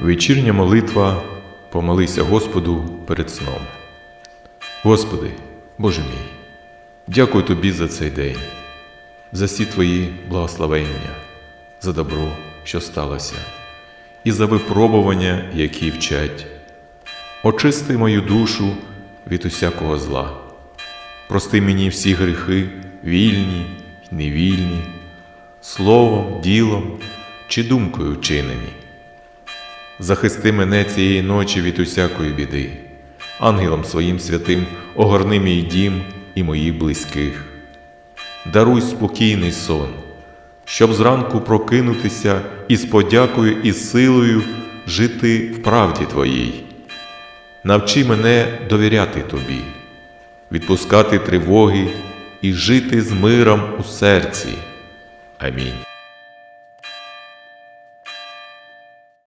Вечірня молитва помолися Господу перед сном. Господи, Боже мій, дякую Тобі за цей день, за всі Твої благословення, за добро, що сталося, і за випробування, які вчать. Очисти мою душу від усякого зла. Прости мені всі гріхи, вільні й невільні, словом, ділом чи думкою вчинені. Захисти мене цієї ночі від усякої біди. Ангелом своїм святим огорни мій дім і моїх близьких. Даруй спокійний сон, щоб зранку прокинутися і з подякою і силою жити в правді Твоїй. Навчи мене довіряти Тобі, відпускати тривоги і жити з миром у серці. Амінь.